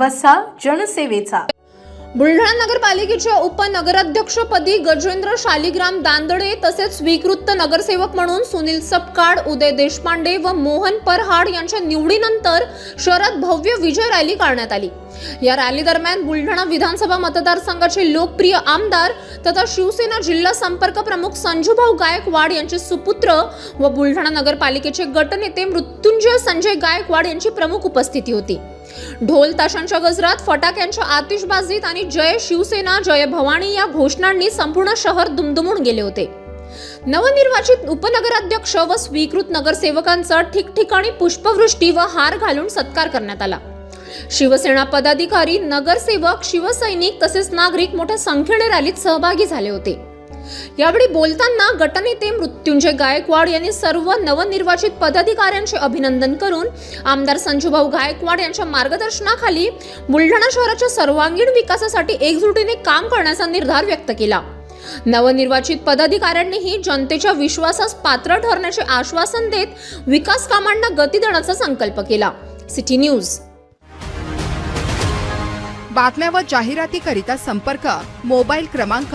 वसा जनसेवेचा. बुलढाणा नगरपालिकेच्या उपनगराध्यक्षपदी गजेंद्र शालिग्राम दांदडे तसेच स्वीकृत नगरसेवक म्हणून सुनील सपकाळ उदय देशपांडे व मोहन परहाड यांच्या निवडीनंतर शहरात भव्य विजय रॅली काढण्यात आली. या रॅली दरम्यान बुलढाणा विधानसभा मतदारसंघाचे लोकप्रिय आमदार तथा शिवसेना जिल्हा संपर्क प्रमुख संजूभाऊ गायकवाड यांचे सुपुत्र व बुलढाणा नगरपालिकेचे गटनेते मृत्युंजय संजय गायकवाड यांची प्रमुख उपस्थिती होती. ढोल ताशांच्या गजरात फटाक्यांच्या आतिषबाजीत आणि जय शिवसेना जय भवानी या घोषणांनी संपूर्ण शहर दुमदुमून गेले होते. नवनिर्वाचित उपनगराध्यक्ष व स्वीकृत नगरसेवकांचा ठिकठिकाणी पुष्पवृष्टी व हार घालून सत्कार करण्यात आला. शिवसेना पदाधिकारी नगरसेवक शिवसैनिक तसेच नागरिक मोठ्या संख्येने रॅलीत सहभागी झाले होते. यावेळी बोलताना गटनेते मृत्युंजय गायकवाड यांनी सर्व नवनिर्वाचित पदाधिकाऱ्यांचे अभिनंदन करून आमदार संजूभाऊ गायकवाड यांच्या मार्गदर्शनाखाली बुलढाणा शहराच्या सर्वांगीण विकासासाठी एकजुटीने काम करण्याचा निर्धार व्यक्त केला. नवनिर्वाचित पदाधिकाऱ्यांनीही जनतेच्या विश्वासास पात्र ठरण्याचे आश्वासन देत विकास कामांना गती देण्याचा संकल्प केला. City news. बातम्या व जाहिरातीकरिता संपर्क मोबाईल क्रमांक